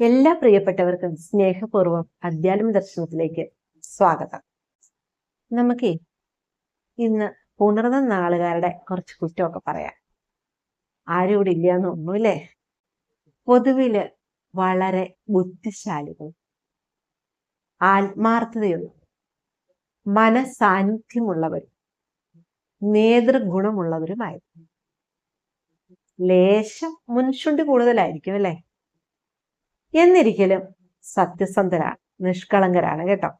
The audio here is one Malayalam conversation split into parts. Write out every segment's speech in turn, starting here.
എല്ലാ പ്രിയപ്പെട്ടവർക്കും സ്നേഹപൂർവം അധ്യാത്മ ദർശനത്തിലേക്ക് സ്വാഗതം. നമുക്ക് ഇന്ന് പുണർന്ന നാളുകാരുടെ കുറച്ച് കുറ്റമൊക്കെ പറയാം. ആരും ഇവിടെ ഇല്ലാന്ന് ഒന്നുമില്ലേ? പൊതുവിൽ വളരെ ബുദ്ധിശാലികൾ. ആത്മാർത്ഥതയുള്ള മനസാന്നിധ്യമുള്ളവരും നേതൃഗുണമുള്ളവരുമായിരുന്നു. ലേശം മുൻശുണ്ടി കൂടുതലായിരിക്കും അല്ലേ? എന്നിരിക്കലും സത്യസന്ധരാണ് നിഷ്കളങ്കരാണ് കേട്ടോ.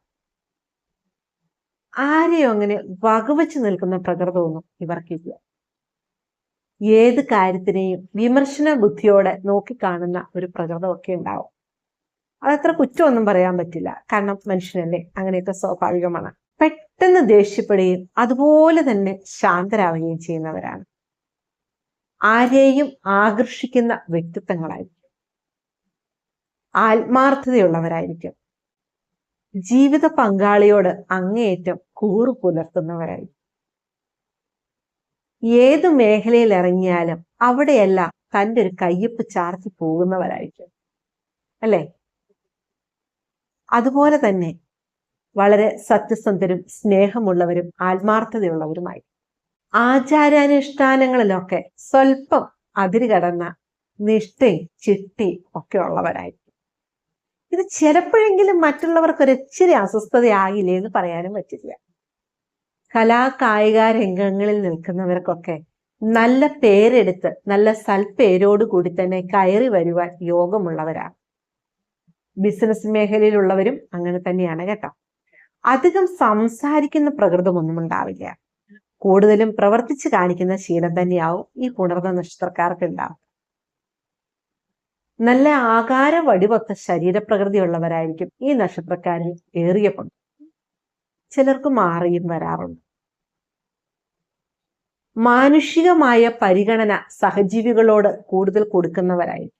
ആരെയും അങ്ങനെ വകവച്ച് നിൽക്കുന്ന പ്രകൃതമൊന്നും ഇവർക്കില്ല. ഏത് കാര്യത്തിനെയും വിമർശന ബുദ്ധിയോടെ നോക്കിക്കാണുന്ന ഒരു പ്രകൃതമൊക്കെ ഉണ്ടാവും. അതത്ര കുറ്റമൊന്നും പറയാൻ പറ്റില്ല. കാരണം മനുഷ്യനല്ലേ? അങ്ങനെയൊക്കെ സ്വാഭാവികമാണ്. പെട്ടെന്ന് ദേഷ്യപ്പെടുകയും അതുപോലെ തന്നെ ശാന്തരാവുകയും ചെയ്യുന്നവരാണ്. ആരെയും ആകർഷിക്കുന്ന വ്യക്തിത്വങ്ങളായിരിക്കും. ആത്മാർത്ഥതയുള്ളവരായിരിക്കും. ജീവിത പങ്കാളിയോട് അങ്ങേയറ്റം കൂറു പുലർത്തുന്നവരായിരിക്കും. ഏത് മേഖലയിൽ ഇറങ്ങിയാലും അവിടെയെല്ലാം തന്റെ ഒരു കയ്യപ്പ് ചാർത്തി പോകുന്നവരായിരിക്കും. അല്ലേ? അതുപോലെ തന്നെ വളരെ സത്യസന്ധരും സ്നേഹമുള്ളവരും ആത്മാർത്ഥതയുള്ളവരുമായി. ആചാരാനുഷ്ഠാനങ്ങളിലൊക്കെ സ്വല്പം അതിര് കടന്ന നിഷ്ഠയും ചിട്ടയും ഒക്കെ ഉള്ളവരായിരിക്കും. ഇത് ചിലപ്പോഴെങ്കിലും മറ്റുള്ളവർക്ക് ഒരു അസ്വസ്ഥതയാകില്ലേ എന്ന് പറയാനും പറ്റില്ല. കലാ കായിക രംഗങ്ങളിൽ നിൽക്കുന്നവർക്കൊക്കെ നല്ല പേരെടുത്ത് നല്ല സൽപ്പേരോട് കൂടി തന്നെ കയറി വരുവാൻ യോഗമുള്ളവരാണ്. ബിസിനസ് മേഖലയിലുള്ളവരും അങ്ങനെ തന്നെയാണ് കേട്ടോ. അധികം സംസാരിക്കുന്ന പ്രകൃതമൊന്നും ഉണ്ടാവില്ല. കൂടുതലും പ്രവർത്തിച്ച് കാണിക്കുന്ന ശീലം തന്നെയാവും ഈ പുണർന്ന നക്ഷത്രക്കാർക്ക് ഉണ്ടാവും നല്ല ആകാര വടിവൊത്ത ശരീരപ്രകൃതിയുള്ളവരായിരിക്കും ഈ നക്ഷത്രക്കാരിൽ ഏറിയ പങ്ക് ചിലർക്ക് മാറിയും വരാറുണ്ട്. മാനുഷികമായ പരിഗണന സഹജീവികളോട് കൂടുതൽ കൊടുക്കുന്നവരായിരിക്കും.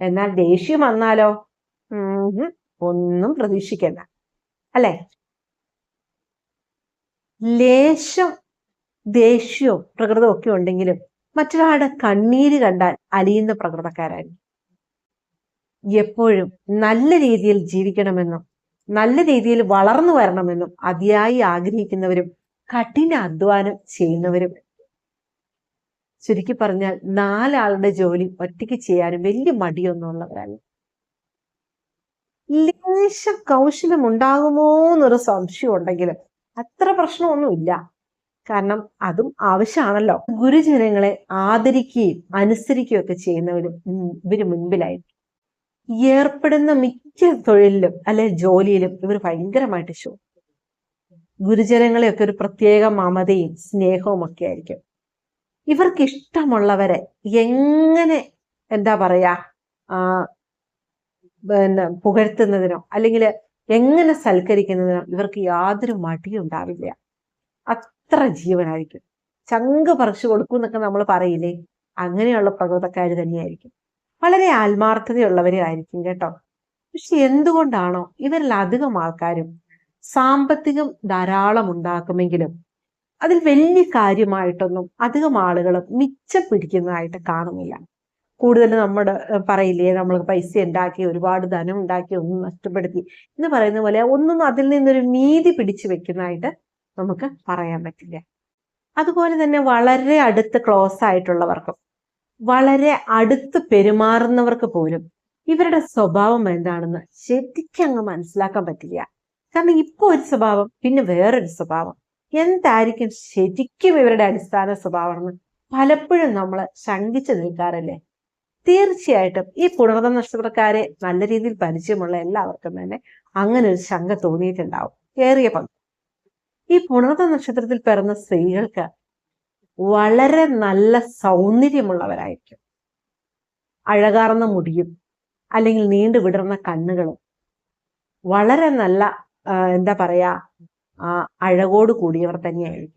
എന്നാൽ ദേഷ്യം വന്നാലോ? ഒന്നും പ്രതീക്ഷിക്കണ്ട. അല്ലെ? ലേശം ദേഷ്യവും പ്രകൃതവും ഒക്കെ ഉണ്ടെങ്കിലും മറ്റൊരാളുടെ കണ്ണീര് കണ്ടാൽ അലിയുന്ന പ്രകൃതക്കാരായിരിക്കും. എപ്പോഴും നല്ല രീതിയിൽ ജീവിക്കണമെന്നും നല്ല രീതിയിൽ വളർന്നു വരണമെന്നും അതിയായി ആഗ്രഹിക്കുന്നവരും കഠിന അധ്വാനം ചെയ്യുന്നവരും. ചുരുക്കി പറഞ്ഞാൽ നാലാളുടെ ജോലി ഒറ്റയ്ക്ക് ചെയ്യാനും വലിയ മടിയൊന്നും ഉള്ളവരല്ല ലേശ കൗശലം ഉണ്ടാകുമോ എന്നൊരു സംശയം ഉണ്ടെങ്കിലും അത്ര പ്രശ്നമൊന്നുമില്ല. കാരണം അതും ആവശ്യമാണല്ലോ. ഗുരുജനങ്ങളെ ആദരിക്കുകയും അനുസരിക്കുകയും ഒക്കെ ചെയ്യുന്നവരും ഇവർ മുൻപിലായിരിക്കും ഏർപ്പെടുന്ന മിക്ക തൊഴിലിലും അല്ലെ ജോലിയിലും ഇവർ ഭയങ്കരമായിട്ട് ശോ ഗുരുജനങ്ങളെയൊക്കെ ഒരു പ്രത്യേക മമതയും സ്നേഹവും ഒക്കെ ആയിരിക്കും. ഇവർക്ക് ഇഷ്ടമുള്ളവരെ എങ്ങനെ എന്താ പറയാ ആ പിന്നെ പുകഴ്ത്തുന്നതിനോ അല്ലെങ്കിൽ എങ്ങനെ സൽക്കരിക്കുന്നതിനോ ഇവർക്ക് യാതൊരു മടിയും ഉണ്ടാവില്ല. അത്ര ജീവനായിരിക്കും. ചങ്ക് പറിച്ചു കൊടുക്കും എന്നൊക്കെ നമ്മൾ പറയില്ലേ? അങ്ങനെയുള്ള പ്രകൃതക്കാർ തന്നെയായിരിക്കും. വളരെ ആത്മാർത്ഥതയുള്ളവരായിരിക്കും കേട്ടോ. പക്ഷെ എന്തുകൊണ്ടാണോ ഇവരിൽ അധികം ആൾക്കാരും സാമ്പത്തികം ധാരാളം ഉണ്ടാക്കുമെങ്കിലും അതിൽ വലിയ കാര്യമായിട്ടൊന്നും അധികം ആളുകളും മിച്ചം പിടിക്കുന്നതായിട്ട് കാണുന്നില്ല. കൂടുതൽ നമ്മുടെ പറയില്ലേ നമ്മൾ പൈസ ഉണ്ടാക്കി ഒരുപാട് ധനം ഉണ്ടാക്കി ഒന്നും നഷ്ടപ്പെടുത്തി എന്ന് പറയുന്ന പോലെ ഒന്നും അതിൽ നിന്നൊരു നീതി പിടിച്ചു വെക്കുന്നതായിട്ട് നമുക്ക് പറയാൻ പറ്റില്ല. അതുപോലെ തന്നെ വളരെ അടുത്ത് ക്ലോസ് ആയിട്ടുള്ളവർക്കും വളരെ അടുത്ത് പെരുമാറുന്നവർക്ക് പോലും ഇവരുടെ സ്വഭാവം എന്താണെന്ന് ശരിക്കും അങ്ങ് മനസ്സിലാക്കാൻ പറ്റില്ല. കാരണം ഇപ്പൊ ഒരു സ്വഭാവം പിന്നെ വേറൊരു സ്വഭാവം. എന്തായിരിക്കും ശരിക്കും ഇവരുടെ അടിസ്ഥാന സ്വഭാവം എന്ന് പലപ്പോഴും നമ്മൾ ശങ്കിച്ചു നിൽക്കാറല്ലേ? തീർച്ചയായിട്ടും ഈ പുണർന്ന നഷ്ടപ്പെടക്കാരെ നല്ല രീതിയിൽ പരിചയമുള്ള എല്ലാവർക്കും തന്നെ അങ്ങനെ ഒരു ശങ്ക തോന്നിയിട്ടുണ്ടാവും. ഏറിയ പങ്ക്. ഈ പുണർന്ന നക്ഷത്രത്തിൽ പിറന്ന സ്ത്രീകൾക്ക് വളരെ നല്ല സൗന്ദര്യമുള്ളവരായിരിക്കും. അഴകാർന്ന മുടിയും അല്ലെങ്കിൽ നീണ്ടു വിടർന്ന കണ്ണുകളും വളരെ നല്ല എന്താ പറയാ അഴകോട് കൂടിയവർ തന്നെയായിരിക്കും.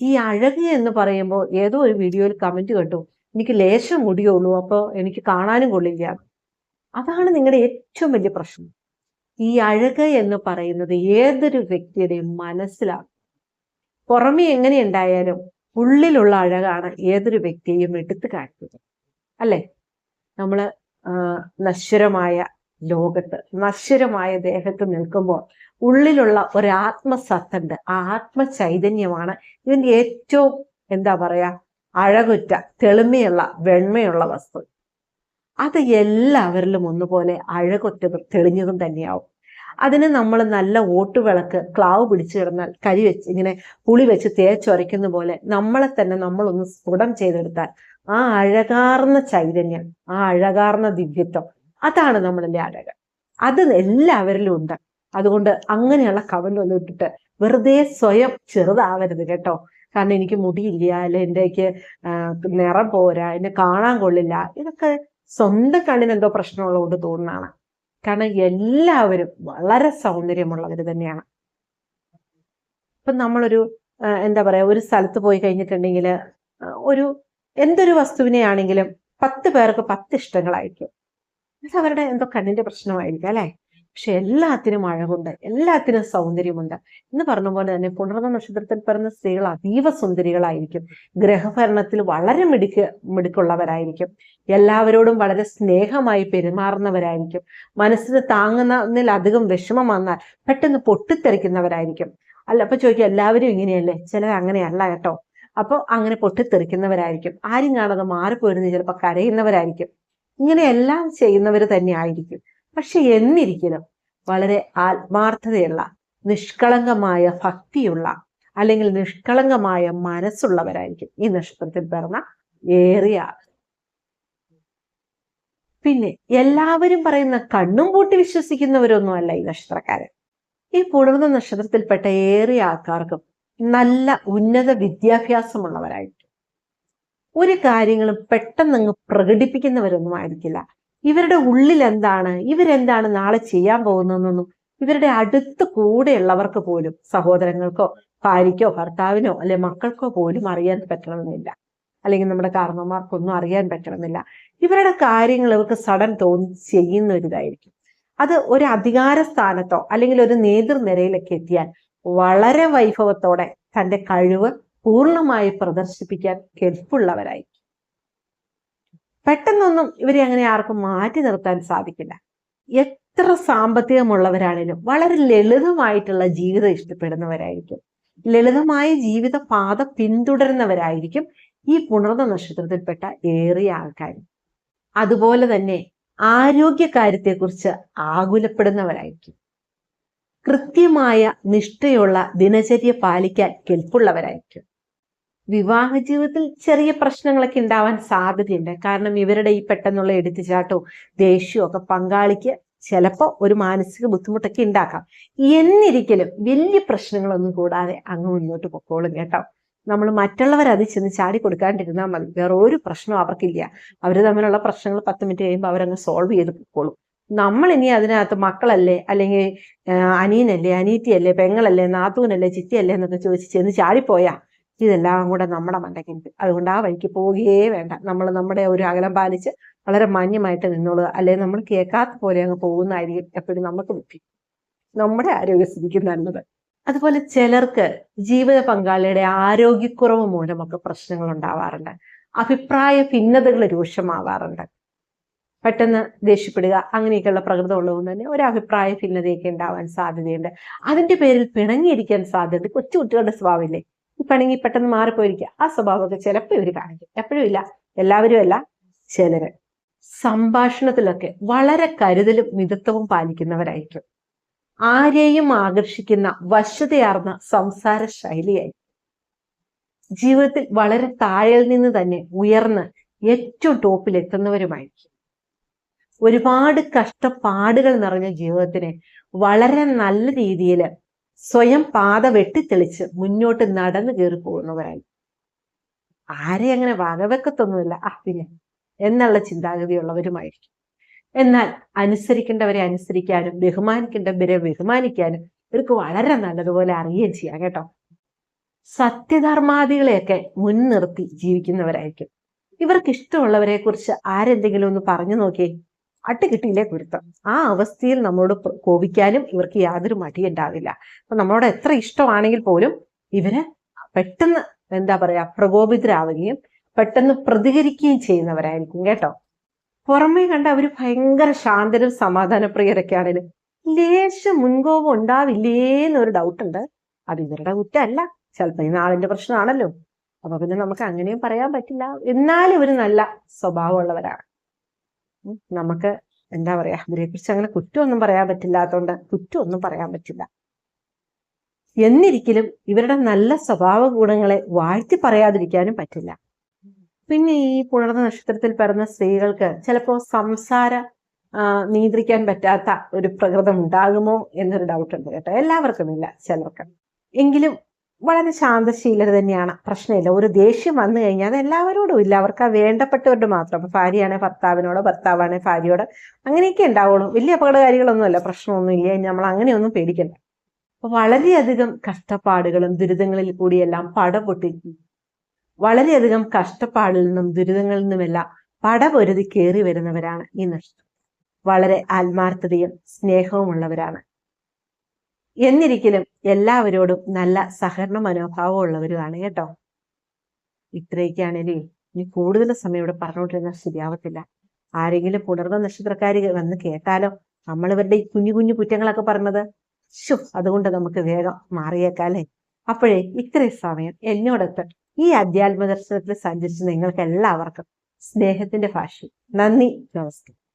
ഈ അഴക് എന്ന് പറയുമ്പോൾ ഏതോ ഒരു വീഡിയോയിൽ കമന്റ് കേട്ടു. എനിക്ക് ലേശം മുടിയുള്ളൂ അപ്പോൾ എനിക്ക് കാണാനും കൊള്ളില്ല. അതാണ് നിങ്ങളുടെ ഏറ്റവും വലിയ പ്രശ്നം. ഈ അഴക് എന്ന് പറയുന്നത് ഏതൊരു വ്യക്തിയുടെയും മനസ്സിലാണ്. പുറമെ എങ്ങനെ ഉണ്ടായാലും ഉള്ളിലുള്ള അഴകാണ് ഏതൊരു വ്യക്തിയെയും എടുത്തു കാണിക്കുന്നത് അല്ലേ? നമ്മൾ നശ്വരമായ ലോകത്ത് നശ്വരമായ ദേഹത്ത് നിൽക്കുമ്പോൾ ഉള്ളിലുള്ള ഒരു ആത്മസത്തുണ്ട് ആ ആത്മചൈതന്യമാണ് ഇതിന്റെ ഏറ്റവും എന്താ പറയാ അഴകുറ്റ തെളിമയുള്ള വെണ്മയുള്ള വസ്തു. അത് എല്ലാവരിലും ഒന്നുപോലെ അഴകൊറ്റതും തെളിഞ്ഞതും തന്നെയാവും. അതിന് നമ്മൾ നല്ല ഓട്ടുവിളക്ക് ക്ലാവ് പിടിച്ചു കിടന്നാൽ കരി വെച്ച് ഇങ്ങനെ പുളി വെച്ച് തേച്ചൊരയ്ക്കുന്ന പോലെ നമ്മളെ തന്നെ നമ്മളൊന്ന് സ്ഫുടം ചെയ്തെടുത്താൽ ആ അഴകാർന്ന ചൈതന്യം ആ അഴകാർന്ന ദിവ്യത്വം അതാണ് നമ്മളിലെ അഴക് അത് എല്ലാവരിലും ഉണ്ട്. അതുകൊണ്ട് അങ്ങനെയുള്ള കവലൊന്നും ഇട്ടിട്ട് വെറുതെ സ്വയം ചെറുതാവരുത് കേട്ടോ. കാരണം എനിക്ക് മുടിയില്ല അല്ലെ എന്റെക്ക് നിറം പോരാ എന്നെ കാണാൻ കൊള്ളില്ല ഇതൊക്കെ സ്വന്തം കണ്ണിന് എന്തോ പ്രശ്നമുള്ളതുകൊണ്ട് തോന്നുന്നതാണ്. കാരണം എല്ലാവരും വളരെ സൗന്ദര്യമുള്ളവർ തന്നെയാണ്. ഇപ്പൊ നമ്മളൊരു എന്താ പറയാ ഒരു സ്ഥലത്ത് പോയി കഴിഞ്ഞിട്ടുണ്ടെങ്കിൽ ഒരു എന്തൊരു വസ്തുവിനെ ആണെങ്കിലും പത്ത് പേർക്ക് പത്ത് ഇഷ്ടങ്ങളായിരിക്കും അത് അവരുടെ എന്തോ കണ്ണിന്റെ പ്രശ്നമായിരിക്കും അല്ലെ? പക്ഷെ എല്ലാത്തിനും അഴകുണ്ട് എല്ലാത്തിനും സൗന്ദര്യമുണ്ട്. എന്ന് പറഞ്ഞ പോലെ തന്നെ പുണർന്ന നക്ഷത്രത്തിൽ പിറന്ന സ്ത്രീകൾ അതീവ സുന്ദരികളായിരിക്കും. ഗ്രഹഭരണത്തിൽ വളരെ മിടുക്ക് മിടുക്കുള്ളവരായിരിക്കും. എല്ലാവരോടും വളരെ സ്നേഹമായി പെരുമാറുന്നവരായിരിക്കും. മനസ്സിന് താങ്ങുന്നതിലധികം വിഷമം വന്നാൽ പെട്ടെന്ന് പൊട്ടിത്തെറിക്കുന്നവരായിരിക്കും. അല്ല അപ്പൊ ചോദിക്കും എല്ലാവരും ഇങ്ങനെയല്ലേ? ചിലർ അങ്ങനെയല്ല കേട്ടോ. അപ്പോൾ അങ്ങനെ പൊട്ടിത്തെറിക്കുന്നവരായിരിക്കും. ആരും കാണാതെ മാറിപ്പോയിരുന്ന് ചിലപ്പോൾ കരയുന്നവരായിരിക്കും. ഇങ്ങനെയെല്ലാം ചെയ്യുന്നവർ തന്നെ ആയിരിക്കും പക്ഷെ എന്നിരിക്കലും വളരെ ആത്മാർത്ഥതയുള്ള നിഷ്കളങ്കമായ ഭക്തിയുള്ള അല്ലെങ്കിൽ നിഷ്കളങ്കമായ മനസ്സുള്ളവരായിരിക്കും ഈ നക്ഷത്രത്തിൽ പിറന്ന ഏറിയ പിന്നെ എല്ലാവരും പറയുന്ന കണ്ണും പൂട്ടി വിശ്വസിക്കുന്നവരൊന്നുമല്ല ഈ നക്ഷത്രക്കാരൻ ഈ പുണർന്ന നക്ഷത്രത്തിൽപ്പെട്ട ഏറിയ ആൾക്കാർക്കും നല്ല ഉന്നത വിദ്യാഭ്യാസമുള്ളവരായിരിക്കും. ഒരു കാര്യങ്ങളും പെട്ടെന്ന് പ്രകടിപ്പിക്കുന്നവരൊന്നും ആയിരിക്കില്ല. ഇവരുടെ ഉള്ളിൽ എന്താണ് ഇവരെന്താണ് നാളെ ചെയ്യാൻ പോകുന്നതെന്നൊന്നും ഇവരുടെ അടുത്ത് കൂടെയുള്ളവർക്ക് പോലും സഹോദരങ്ങൾക്കോ ഭാര്യയ്ക്കോ ഭർത്താവിനോ അല്ലെ മക്കൾക്കോ പോലും അറിയാൻ പറ്റണമെന്നില്ല. അല്ലെങ്കിൽ നമ്മുടെ കാരണന്മാർക്കൊന്നും അറിയാൻ പറ്റണമെന്നില്ല. ഇവരുടെ കാര്യങ്ങൾ ഇവർക്ക് സഡൻ തോന്നി ചെയ്യുന്ന ഒരു ഇതായിരിക്കും അത് ഒരു അധികാര സ്ഥാനത്തോ അല്ലെങ്കിൽ ഒരു നേതൃനിരയിലൊക്കെ എത്തിയാൽ വളരെ വൈഭവത്തോടെ തന്റെ കഴിവ് പൂർണമായി പ്രദർശിപ്പിക്കാൻ കെൽപ്പുള്ളവരായിരിക്കും. പെട്ടെന്നൊന്നും ഇവരെ അങ്ങനെ ആർക്കും മാറ്റി നിർത്താൻ സാധിക്കില്ല. എത്ര സാമ്പത്തികമുള്ളവരാണേലും വളരെ ലളിതമായിട്ടുള്ള ജീവിതം ഇഷ്ടപ്പെടുന്നവരായിരിക്കും. ലളിതമായ ജീവിത പാത പിന്തുടരുന്നവരായിരിക്കും ഈ പുണർന്ന നക്ഷത്രത്തിൽപ്പെട്ട ഏറിയ ആൾക്കാർ. അതുപോലെ തന്നെ ആരോഗ്യകാര്യത്തെക്കുറിച്ച് ആകുലപ്പെടുന്നവരായിരിക്കും. കൃത്യമായ നിഷ്ഠയുള്ള ദിനചര്യ പാലിക്കാൻ കെൽപ്പുള്ളവരായിരിക്കും. വിവാഹ ജീവിതത്തിൽ ചെറിയ പ്രശ്നങ്ങളൊക്കെ ഉണ്ടാവാൻ സാധ്യതയുണ്ട്. കാരണം ഇവരുടെ ഈ പെട്ടെന്നുള്ള എടുത്തുചാട്ടവും ദേഷ്യവും ഒക്കെ പങ്കാളിക്ക് ചിലപ്പോൾ ഒരു മാനസിക ബുദ്ധിമുട്ടൊക്കെ ഉണ്ടാക്കാം എന്നിരിക്കലും വലിയ പ്രശ്നങ്ങളൊന്നും കൂടാതെ അങ്ങ് മുന്നോട്ട് പൊക്കോളും കേട്ടോ. നമ്മൾ മറ്റുള്ളവർ അത് ചെന്ന് ചാടി കൊടുക്കാണ്ടിരുന്നാൽ മതി. വേറെ ഒരു പ്രശ്നവും അവർക്കില്ല. അവർ തമ്മിലുള്ള പ്രശ്നങ്ങൾ പത്ത് മിനിറ്റ് കഴിയുമ്പോൾ അവരങ്ങ് സോൾവ് ചെയ്ത് പൊക്കോളും. നമ്മൾ ഇനി അതിനകത്ത് മക്കളല്ലേ? അല്ലെങ്കിൽ അനിയനല്ലേ? അനീറ്റിയല്ലേ പെങ്ങളല്ലേ? നാത്തൂനല്ലേ? ചിറ്റിയല്ലേ എന്നൊക്കെ ചോദിച്ച് ചെന്ന് ചാടിപ്പോയാ ഇതെല്ലാം കൂടെ നമ്മുടെ മണ്ടയ്ക്കുണ്ട് അതുകൊണ്ട് ആ വഴിക്ക് പോവുകയേ വേണ്ട. നമ്മൾ നമ്മുടെ ഒരു അകലം പാലിച്ച് വളരെ മാന്യമായിട്ട് നിന്നോളുക അല്ലെങ്കിൽ നമ്മൾ കേൾക്കാത്ത പോലെ അങ്ങ് പോകുന്നതായിരിക്കും എപ്പോഴും നമുക്ക് ബുദ്ധി നമ്മുടെ ആരോഗ്യസ്ഥിതിക്ക് നല്ലത്. അതുപോലെ ചിലർക്ക് ജീവിത പങ്കാളിയുടെ ആരോഗ്യക്കുറവ് മൂലമൊക്കെ പ്രശ്നങ്ങൾ ഉണ്ടാവാറുണ്ട്. അഭിപ്രായ ഭിന്നതകൾ രൂക്ഷമാവാറുണ്ട്. പെട്ടെന്ന് ദേഷ്യപ്പെടുക അങ്ങനെയൊക്കെയുള്ള പ്രകൃതം ഉള്ളതുകൊണ്ട് തന്നെ ഒരു അഭിപ്രായ ഭിന്നതയൊക്കെ ഉണ്ടാവാൻ സാധ്യതയുണ്ട്. അതിന്റെ പേരിൽ പിണങ്ങിയിരിക്കാൻ സാധ്യത കൊച്ചു കുട്ടികളുടെ സ്വഭാവമില്ലേ? പിണങ്ങി പെട്ടെന്ന് മാറിപ്പോയിരിക്കുക. ആ സ്വഭാവമൊക്കെ ചിലപ്പോൾ ഇവർ കാണിക്കും. എപ്പോഴും ഇല്ല. എല്ലാവരും അല്ല ചിലര് സംഭാഷണത്തിലൊക്കെ വളരെ കരുതലും മിതത്വവും പാലിക്കുന്നവരായിരിക്കും. ആരെയും ആകർഷിക്കുന്ന വശ്യതയാർന്ന സംസാര ശൈലിയായിരിക്കും ജീവിതത്തിൽ വളരെ താഴെ നിന്ന് തന്നെ ഉയർന്ന് ഏറ്റവും ടോപ്പിൽ എത്തുന്നവരുമായിരിക്കും ഒരുപാട് കഷ്ടപ്പാടുകൾ നിറഞ്ഞ ജീവിതത്തിനെ വളരെ നല്ല രീതിയിൽ സ്വയം പാത വെട്ടിത്തെളിച്ച് മുന്നോട്ട് നടന്നു കയറി പോകുന്നവരായി. ആരെ അങ്ങനെ വകവെക്കത്തൊന്നുമില്ല. ആ പിന്നെ എന്നുള്ള ചിന്താഗതിയുള്ളവരുമായിരിക്കും. എന്നാൽ അനുസരിക്കേണ്ടവരെ അനുസരിക്കാനും ബഹുമാനിക്കേണ്ടവരെ ബഹുമാനിക്കാനും ഇവർക്ക് വളരെ നല്ലതുപോലെ അറിയുകയും ചെയ്യാം കേട്ടോ. സത്യധർമാദികളെയൊക്കെ മുൻനിർത്തി ജീവിക്കുന്നവരായിരിക്കും. ഇവർക്ക് ഇഷ്ടമുള്ളവരെ കുറിച്ച് ആരെന്തെങ്കിലും ഒന്ന് പറഞ്ഞു നോക്കിയേ. അട്ട് കിട്ടിയില്ലേ കുരുത്തം. ആ അവസ്ഥയിൽ നമ്മളോട് കോപിക്കാനും ഇവർക്ക് യാതൊരു മടിയുണ്ടാവില്ല. അപ്പൊ നമ്മളോട് എത്ര ഇഷ്ടമാണെങ്കിൽ പോലും ഇവർ പെട്ടെന്ന് എന്താ പറയാ പ്രകോപിതരാവുകയും പെട്ടെന്ന് പ്രതികരിക്കുകയും ചെയ്യുന്നവരായിരിക്കും കേട്ടോ. പുറമേ കണ്ട അവർ ഭയങ്കര ശാന്തരും സമാധാനപ്രിയരൊക്കെ ആണെങ്കിലും ലേശം മുൻകോപം ഉണ്ടാവില്ലേ എന്നൊരു ഡൗട്ട് ഉണ്ട്. അത് ഇവരുടെ കുറ്റമല്ല. ചിലപ്പോ ഈ നാളിന്റെ പ്രശ്നമാണല്ലോ. അപ്പൊ പിന്നെ നമുക്ക് അങ്ങനെയും പറയാൻ പറ്റില്ല. എന്നാലും ഇവർ നല്ല സ്വഭാവമുള്ളവരാണ്. നമുക്ക് എന്താ പറയാ ഇവരെ കുറിച്ച് അങ്ങനെ കുറ്റമൊന്നും പറയാൻ പറ്റില്ലാത്തതുകൊണ്ട് കുറ്റമൊന്നും പറയാൻ പറ്റില്ല. എന്നിരിക്കലും ഇവരുടെ നല്ല സ്വഭാവ ഗുണങ്ങളെ വാഴ്ത്തി പറയാതിരിക്കാനും പറ്റില്ല. പിന്നെ ഈ പുണർന്ന നക്ഷത്രത്തിൽ പിറന്ന സ്ത്രീകൾക്ക് ചിലപ്പോൾ സംസാര നിയന്ത്രിക്കാൻ പറ്റാത്ത ഒരു പ്രകൃതം ഉണ്ടാകുമോ എന്നൊരു ഡൗട്ട് ഉണ്ട് കേട്ടോ. എല്ലാവർക്കും ഇല്ല ചിലർക്ക്. എങ്കിലും വളരെ ശാന്തശീലർ തന്നെയാണ്. പ്രശ്നമില്ല. ഒരു ദേഷ്യം വന്നു കഴിഞ്ഞാൽ അത് എല്ലാവരോടും ഇല്ല. അവർക്ക് ആ വേണ്ടപ്പെട്ടവരുടെ മാത്രം. അപ്പൊ ഭാര്യയാണെ ഭർത്താവിനോട് ഭർത്താവാണെ ഭാര്യയോട് അങ്ങനെയൊക്കെ ഉണ്ടാവുള്ളൂ. വലിയ അപകടകാരികളൊന്നുമല്ല പ്രശ്നമൊന്നും ഇല്ല. നമ്മൾ അങ്ങനെയൊന്നും പേടിക്കണ്ട. അപ്പൊ വളരെയധികം കഷ്ടപ്പാടുകളും ദുരിതങ്ങളിൽ കൂടിയെല്ലാം പടപൊട്ടി വളരെയധികം കഷ്ടപ്പാടിൽ നിന്നും ദുരിതങ്ങളിൽ നിന്നുമെല്ലാം പടപൊരുതി കയറി വരുന്നവരാണ് ഈ നഷ്ടം വളരെ ആത്മാർത്ഥതയും സ്നേഹവുമുള്ളവരാണ്. എന്നിരിക്കലും എല്ലാവരോടും നല്ല സഹകരണ മനോഭാവം ഉള്ളവരുമാണ് കേട്ടോ. ഇത്രയൊക്കെയാണെങ്കിൽ ഇനി കൂടുതൽ സമയം ഇവിടെ പറഞ്ഞുകൊണ്ടിരുന്നാൽ ശരിയാവത്തില്ല. ആരെങ്കിലും പുണർന്ന നക്ഷത്രക്കാരി വന്ന് കേട്ടാലോ? നമ്മൾ ഇവരുടെ ഈ കുഞ്ഞു കുഞ്ഞു കുറ്റങ്ങളൊക്കെ പറഞ്ഞത്? ശു അതുകൊണ്ട് നമുക്ക് വേഗം മാറിയേക്കാല്ലേ അപ്പോഴേ ഇത്രയും സമയം എന്നോടൊത്ത് ഈ അധ്യാത്മ ദർശനത്തിൽ സഞ്ചരിച്ച് നിങ്ങൾക്ക് എല്ലാവർക്കും സ്നേഹത്തിന്റെ ഭാഷ നന്ദി നമസ്കാരം.